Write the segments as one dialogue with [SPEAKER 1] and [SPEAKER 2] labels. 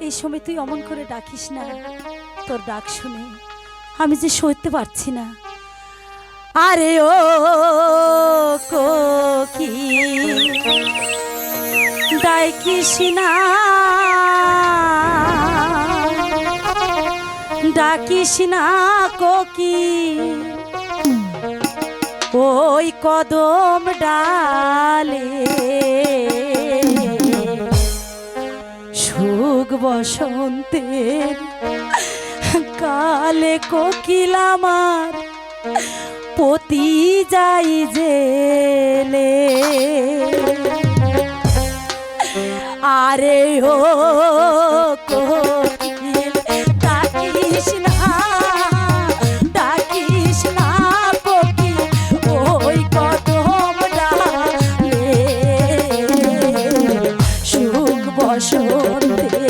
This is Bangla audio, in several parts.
[SPEAKER 1] এই সময় তুই অমন করে ডাকিস না। তোর ডাক শুনে আমি যে সইতে পারছি না। আরে ও কি ডাকিস না কোকি। ওই কদম ডালে বসন্তের কালে কোকিল আমার পতি যাই জেলে। আরে ও সুখ বসন্তের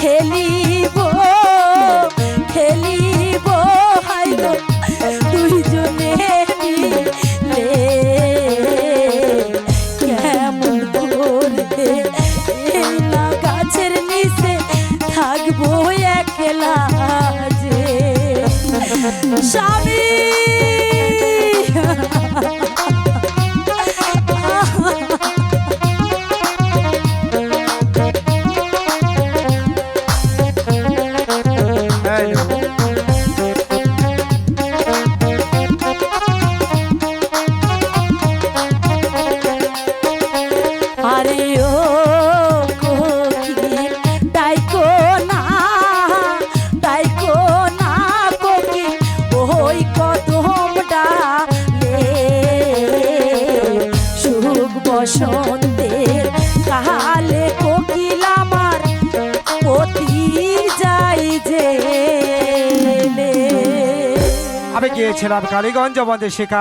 [SPEAKER 1] খেলিব খেলিব হাইল দুইজনে মিলে কেমন করে এই না গাছের নিচে থাকব একলা যে। স্বামী
[SPEAKER 2] গিয়েছিলাম কালীগঞ্জ আমাদের শেখা